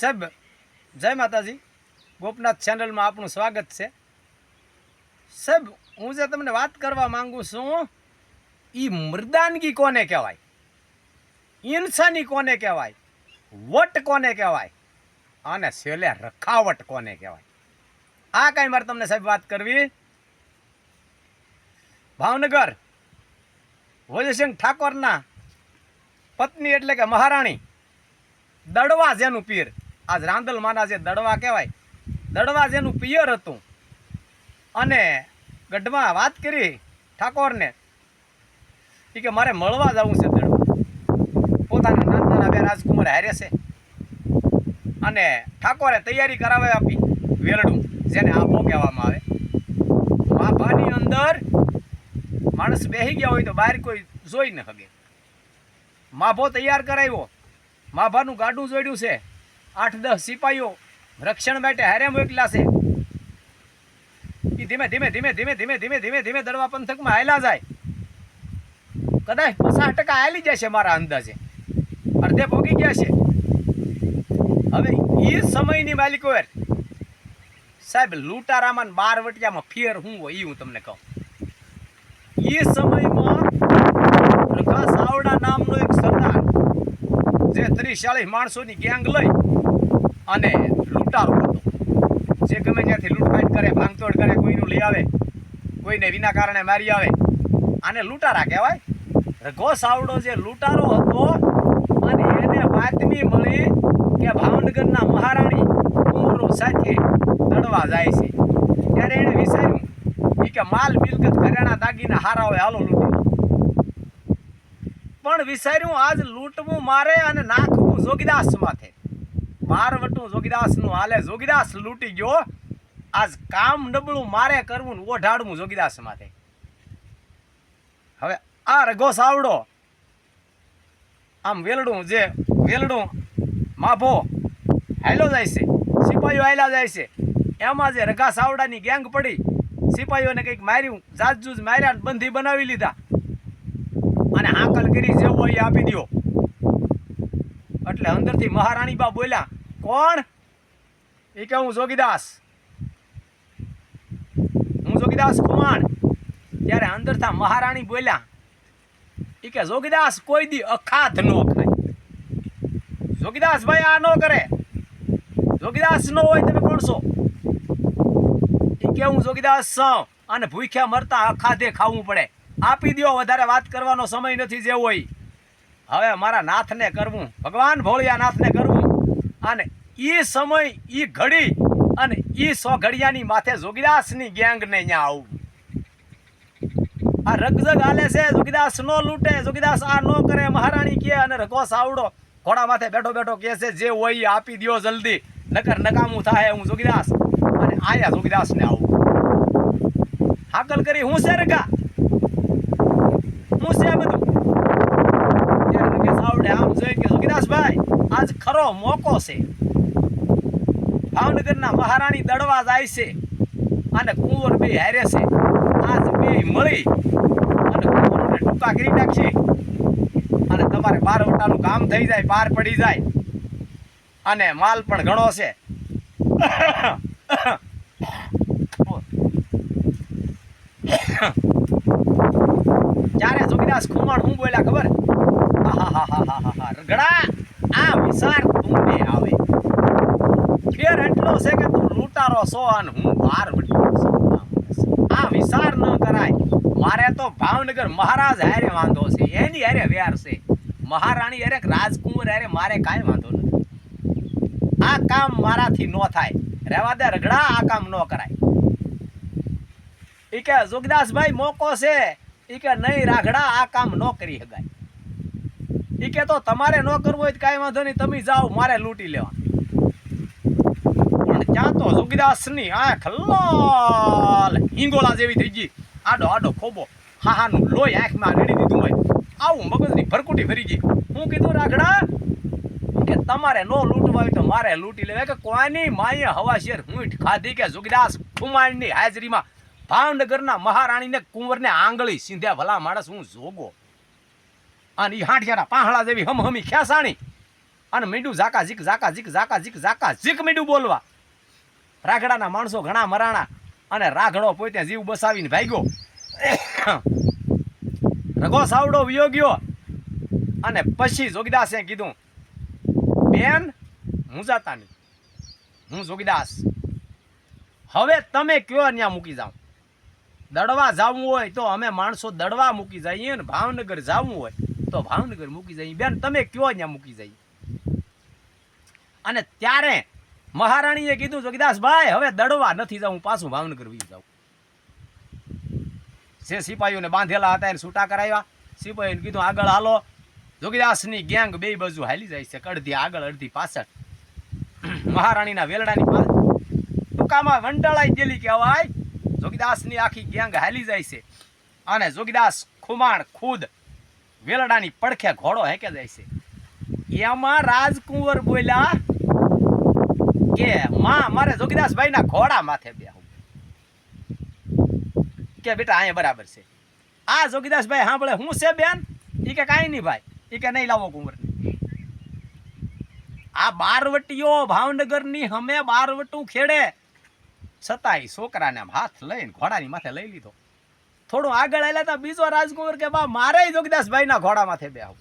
સાહેબ, જય માતાજી. ગોપનાથ ચેનલમાં આપનું સ્વાગત છે. સાહેબ, હું જે તમને વાત કરવા માંગુ છું એ મૃદાનગી કોને કહેવાય? ઇન્સાની કોને કહેવાય? વટ કોને કહેવાય? અને છેલ્લે રખાવટ કોને કહેવાય? આ કાંઈ મારે તમને સાહેબ વાત કરવી? ભાવનગર વજયસિંહ ઠાકોરના પત્ની એટલે કે મહારાણી, દડવા જેનું પીર. આજ રાંદલમાના જે દડવા કહેવાય, દડવા જેનું પિયર હતું. અને ગઢમાં વાત કરી ઠાકોરને એ કે મારે મળવા જવું છે દડવા. પોતાના નાના બે રાજકુમાર હારે છે. અને ઠાકોરે તૈયારી કરાવી આપી વેરડું જેને આપો કહેવામાં આવે. માભાની અંદર માણસ બેસી ગયા હોય તો બહાર કોઈ જોઈ ન શકે. માભો તૈયાર કરાવ્યો. માભાનું ગાડું જોડ્યું છે. આઠ દસ સિપાહીઓ રક્ષણ માટે હારે મોકલા છે. ધીમે ધીમે ધીમે ધીમે ધીમે ધીમે ધીમે ધીમે દડવા પંથકમાં હાયલા જાય. કદાચ પચાસ ટકા હાલી જશે મારા અંદાજે. અડધે ભોગી ગયા છે. હવે એ સમયની માલિકો સાહેબ, લૂંટારામાં ને બાર વટિયામાં ફેર હું હોય એ હું તમને કહું. એ સમયમાં પ્રકાશ આવડા નામનો એક જે ત્રીસ ચાલીસ માણસોની ગેંગ લઈ અને લૂંટારો હતો. જે ગમે ત્યાંથી લૂંટફાટ કરે, ભાંગતોડ કરે, કોઈનું લઈ આવે, કોઈને વિના કારણે મારી આવે. આને લૂંટારા કહેવાય? રઘો સાવડો જે લૂંટારો હતો, અને એને બાતમી મળી કે ભાવનગરના મહારાણી કુંવરો સાથે દડવા જાય છે. ત્યારે એણે વિચાર્યું કે માલ મિલકત ઘરેણા દાગીના હારા હોય હાલો લૂંટી. પણ વિચાર્યું આજ લૂંટવું મારે અને નાખવું જોગીદાસ માથે. મારવટું જોગીદાસનું હાલે. જોગીદાસ લૂંટી ગયો. આજ કામ નબળું મારે કરવું ને ઓઢાડવું જોગીદાસ માથે. હવે આ રઘો સાવડો. આમ વેલડું જે, વેલડું માભો હાલ્યો જાય છે. સિપાહીઓ હાલ્યા જાય છે. એમાં જે રઘા સાવડાની ગેંગ પડી સિપાહીઓને કંઈક માર્યું જાજૂજ માર્યા બંધી બનાવી લીધા. અને હાકલ કરી જેવો એ આપી દ્યો. એટલે અંદરથી મહારાણી બા બોલ્યા, કોણ? એ કે હું જોગીદાસ. હું જોગીદાસ કુમાણ ત્યારે અંદરથા મહારાણી બોલ્યા એ કે જોગીદાસ કોઈ દી અખાત નો ખાય. જોગીદાસ ભાઈ, આ નો કરે. જોગીદાસ નો હોય તમે કોણ છો એ કે હું જોગીદાસ છું અને ભૂખ્યા મરતા અખાધે ખાવું પડે. આપી દ્યો, વધારે વાત કરવાનો સમય નથી જે હોય હવે મારા નાથને કરવું, ભગવાન ભોળિયા નાથને કરવું. અને એ સમય એ ઘડી અને એ સો ઘડિયાની માથે જોગીદાસની ગેંગને અહીંયા આવું. આ રગઝગ હાલે છે જોગીદાસ નો લૂંટે જોગીદાસ આ નો કરે, મહારાણી કે અને રઘો સાવડો ઘોડા માથે બેઠો બેઠો કહે છે, જે હોય આપી દ્યો જલ્દી. નકર નકામું થાય હું જોગીદાસ અને આયા જોગીદાસને આવું. હાકલ કરી, હું છે રગા હું છે બધું ત્યારે આમ જોઈ કે જોગીદાસભાઈ આજ ખરો મોકો છે ભાવનગરના મહારાણી દડવા જાય છે અને કુંવર બે હારે છે આજ બે મળી અને ટૂંકા કરી નાખશે અને તમારે બાર વટાનું કામ થઈ જાય પાર પડી જાય અને માલ પણ ઘણો છે ત્યારે જોગીદાસ ખુમાણ હું બોલ્યા, ખબર? રગડા, આ વિચાર તુમને આવે. ફેર એટલો છે કે તું લૂંટારો છો અને હું બહાર આ વિચાર ન કરાય. મારે તો ભાવનગર મહારાજ હારે વાંધો છે, એની હારે વ્યાર છે. મહારાણી હારે રાજકુમાર હારે મારે કાંઈ વાંધો નથી. આ કામ મારાથી ન થાય. રહેવા દે રગડા, આ કામ ન કરાય. એ કે જોગદાસભાઈ મોકો છે. ઈ કે, નહીં રાખડા આ કામ ન કરી શકાય. ઈ કે, તો તમારે ન કરવું હોય કાંઈ વાંધો નહીં, તમે જાઓ, મારે લૂંટી લેવા પણ ત્યાં તો જોગીદાસની આંખ લાલ, હિંગોળા જેવી થઈ ગઈ. આડો આડો ખોબો હા હાનું લોહી આંખમાં રેડી દીધું હોય. આવું મગજની ભરકુટી ફરી ગઈ. હું કીધું, રાઘડા, કે તમારે નો લૂંટવા હોય તો મારે લૂંટી લેવાય કે કોની માએ હવા શેર હું ખાધી કે જોગીદાસ કુમારની હાજરીમાં ભાવનગરના મહારાણીને કુંવરને આંગળી સિંધ્યા ભલા માણસ હું જોગો. અને ઈ હાંઠિયાના પાંહળા જેવી હમહમી ખેસાણી અને મીંડું ઝાકા ઝીક ઝાકા ઝીક ઝાકા ઝીક ઝાકા ઝીક મીંડું બોલવા. રાઘડાના માણસો ઘણા મરાણા અને રાઘડો પોતે જીવ બસાવીને ભાગ્યો. રઘો સાવડો વિયોગ્યો અને પછી જોગીદાસે કીધું, બેન, હું જાતા હું જોગીદાસ. હવે તમે કયો ત્યાં મૂકી જાઉં દડવા જવું હોય તો અમે માણસો દડવા મૂકી જઈએ ને, ભાવનગર જવું હોય તો ભાવનગર મૂકી જઈએ. બેન, તમે કયો ત્યાં મૂકી જઈએ? અને ત્યારે મહારાણીએ કીધું, જોગીદાસભાઈ, હવે દડવા નથી જવું, પાછું ભાવનગર વી જાઉં જે સિપાહીઓને બાંધેલા હતા, એને છૂટા કરાવ્યા. સિપાહીઓને કીધું, આગળ હાલો. જોગીદાસની ગેંગ બે બાજુ હાલી જાય છે અડધી આગળ, અડધી પાછળ. મહારાણીના વેલડાની પાછળ ટૂંકામાં વંટાળાઈ ગયેલી કહેવાય જોગીદાસની આખી ગેંગ હાલી જાય છે. અને જોગીદાસ ખુમાણ ખુદ વેલડાની પડખે ઘોડો હેકે જાય છે. એમાં રાજકુંવર બોલ્યા કે, માં, મારે જોગીદાસભાઈના ઘોડા માથે બેહું કે, બેટા, અહીંયા બરાબર છે. આ જોગીદાસભાઈ સાંભળે હું છે બેન? ઈ કે, કાંઈ નહીં ભાઈ. ઈ કે, નહીં લાવો કુંવર આ બારવટીઓ ભાવનગરની હમે બારવટું ખેડે. છતાંય છોકરાને હાથ લઈને ઘોડાની માથે લઈ લીધો. થોડું આગળ આવેલા હતા બીજો રાજકુંવર કે, બા, મારે જોગીદાસભાઈના ઘોડા માથે બેહવું.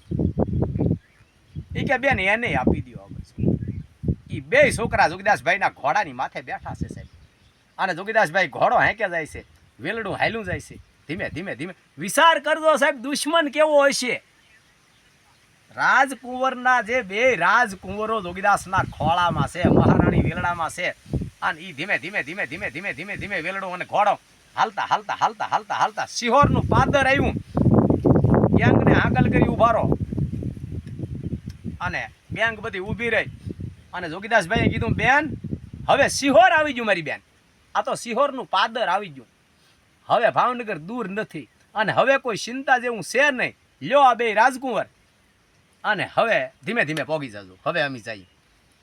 એ કે, બેન, એને આપી દો એ બે છોકરા જોગીદાસભાઈના ઘોડાની માથે બેઠા છે સાહેબ. અને જોગીદાસભાઈ ઘોડો હેંકે જાય છે, વેલડું હાલું જાય છે. ધીમે ધીમે ધીમે. વિચાર કરજો સાહેબ, દુશ્મન કેવો હશે રાજકુંવરના જે બે રાજકુંવરો જોગીદાસના ખોળામાં છે, મહારાણી વેલડામાં છે અને એ ધીમે ધીમે ધીમે ધીમે ધીમે ધીમે ધીમે વેલડો અને ઘોડો. હાલતા હાલતા હાલતા હાલતા હાલતા. સિહોરનું પાદર આવ્યું ગેંગને હાકલ કરી ઉભારો અને બેંક બધી ઊભી રહી. અને જોગીદાસભાઈએ કીધું, બેન, હવે સિહોર આવી ગયું મારી બેન. આ તો સિહોરનું પાદર આવી ગયું. હવે ભાવનગર દૂર નથી. અને હવે કોઈ ચિંતા જેવું છે નહીં. લ્યો આ બે રાજકુંવર. અને હવે ધીમે ધીમે પોગી જજો. હવે અમે જઈએ.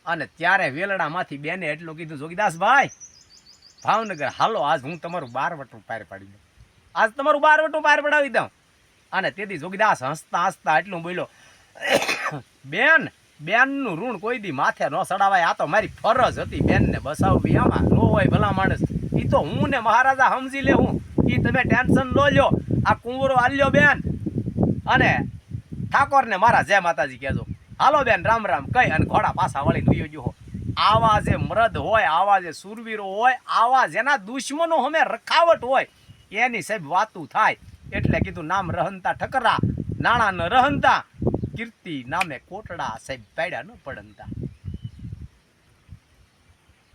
અને ત્યારે વેલડામાંથી બેને એટલું કીધું, જોગીદાસભાઈ, ભાવનગર, હાલો, આજ હું તમારું બારવટું પાર પાડી દઉં. આજ તમારું બારવટું પાર પડાવી દઉં. અને તેથી જોગીદાસ હસતા હસતા એટલું બોલ્યો, બેન, બેનનું ઋણ કોઈ દી માથે ન ચડાવાય, આ તો મારી ફરજ હતી, બેનને બસાવવી આમાં. ન હોય ભલા માણસ એ તો હું ને મહારાજા સમજી લે હું એ તમે ટેન્શન લો લ્યો. આ કુંવરો આલ્યો બેન. અને ઠાકોરને મારા જય માતાજી કહેજો. હાલો બેન, રામ રામ. કઈ અને ઘોડા પાછા વળીને વયો જુઓ આવા જે મરદ હોય, આવા જે સુરવીરો હોય, આવા જેના દુશ્મનો અમે રખાવટ હોય, એની સાહેબ વાતું થાય. એટલે કીધું, નામ રહનતા ઠકરા, નાણાં ન રહનતા કીર્તિ નામે કોટડા સાહેબ પાડ્યા ન પડનતા